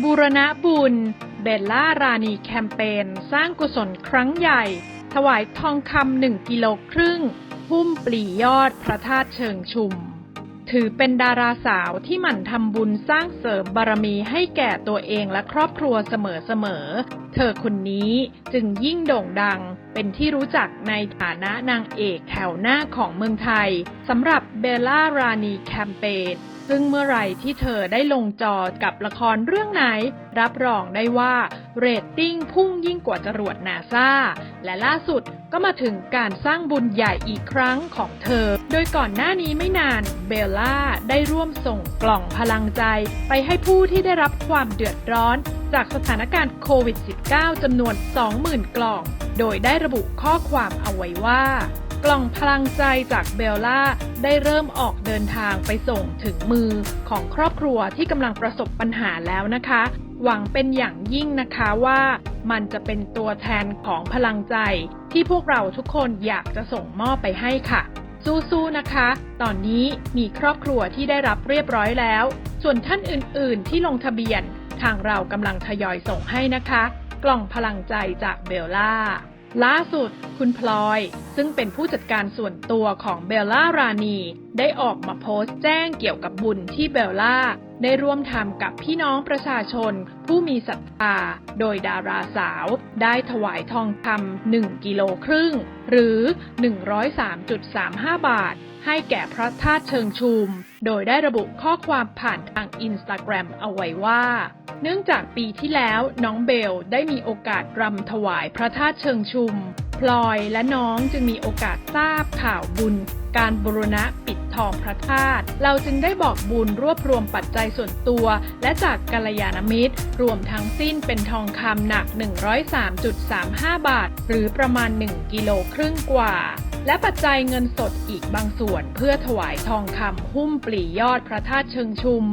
บูรณะบุญ เบลล่ารานีแคมเปญสร้างกุศลครั้งใหญ่ ถวายทองคำหนึ่งกิโลครึ่ง หุ้มปลียอดพระธาตุเชิงชุม ถือเป็นดาราสาวที่หมั่นทำบุญสร้างเสริมบารมีให้แก่ตัวเองและครอบครัวเสมอๆ เธอคนนี้จึงยิ่งโด่งดังเป็นที่รู้จักในฐานะนางเอกแถวหน้าของเมืองไทยสำหรับเบลล่ารานีแคมเปญ ซึ่งเมื่อไหร่ที่เธอได้ลงจอกับละครเรื่องไหน รับรองได้ว่า เรตติ้งพุ่งยิ่งกว่าจรวดนาซาและล่าสุดก็มาถึงการสร้างบุญใหญ่อีกครั้งของเธอ โดยก่อนหน้านี้ไม่นานเบลล่าได้ร่วมส่งกล่องพลังใจ ไปให้ผู้ที่ได้รับความเดือดร้อน จากสถานการณ์โควิด -19 จำนวน 20,000 กล่อง โดยได้ระบุข้อความเอาไว้ว่า กล่องพลังใจจากเบลล่าได้เริ่มออกเดินทางไปส่งถึงมือของครอบครัวที่กำลังประสบปัญหาแล้วนะคะ หวังเป็นอย่างยิ่งนะคะว่ามันจะเป็นตัวแทนของพลังใจ ที่พวกเราทุกคนอยากจะส่งมอบไปให้ค่ะสู้ๆ นะคะ ตอนนี้มีครอบครัวที่ได้รับเรียบร้อยแล้ว ส่วนท่านอื่นๆ ที่ลงทะเบียน ทางเรากำลังทยอยส่งให้นะคะ กล่องพลังใจจากเบลล่า ล่าสุด คุณพลอย ซึ่งเป็นผู้จัดการส่วนตัวของเบลล่ารานี ได้ออกมาโพสต์แจ้งเกี่ยวกับบุญที่เบลล่า ได้ร่วมทำกับพี่น้องประชาชน ผู้มีศรัทธาโดยดาราสาว ได้ถวายทองคำ1กิโลครึ่ง หรือ 103.35 บาท ให้แก่พระธาตุเชิงชุม โดยได้ระบุข้อความผ่านทางอินสตาแกรมเอาไว้ว่า เนื่องจากปีที่แล้วน้องเบลได้มีโอกาสรำถวายพระธาตุเชิงชุม พลอยและน้องจึงมีโอกาสทราบข่าวบุญ การบูรณะปิดทองพระธาตุ เราจึงได้บอกบุญรวบรวมปัจจัยส่วนตัว และจากกัลยาณมิตร รวมทั้งสิ้นเป็นทองคำหนัก 103.35 บาท หรือประมาณ 1 กิโลครึ่งกว่า และปัจจัยเงินสดอีกบางส่วนเพื่อถวายทองคำหุ้มปลียอดพระธาตุเชิงชุม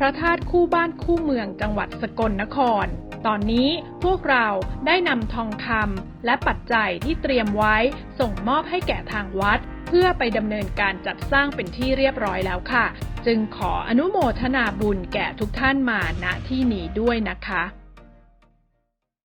พระธาตุคู่บ้านคู่เมืองจังหวัดสกลนคร ตอนนี้พวกเราได้นำทองคำและปัจจัยที่เตรียมไว้ส่งมอบให้แก่ทางวัด เพื่อไปดำเนินการจัดสร้างเป็นที่เรียบร้อยแล้วค่ะ จึงขออนุโมทนาบุญแก่ทุกท่านมาณที่นี้ด้วยนะคะ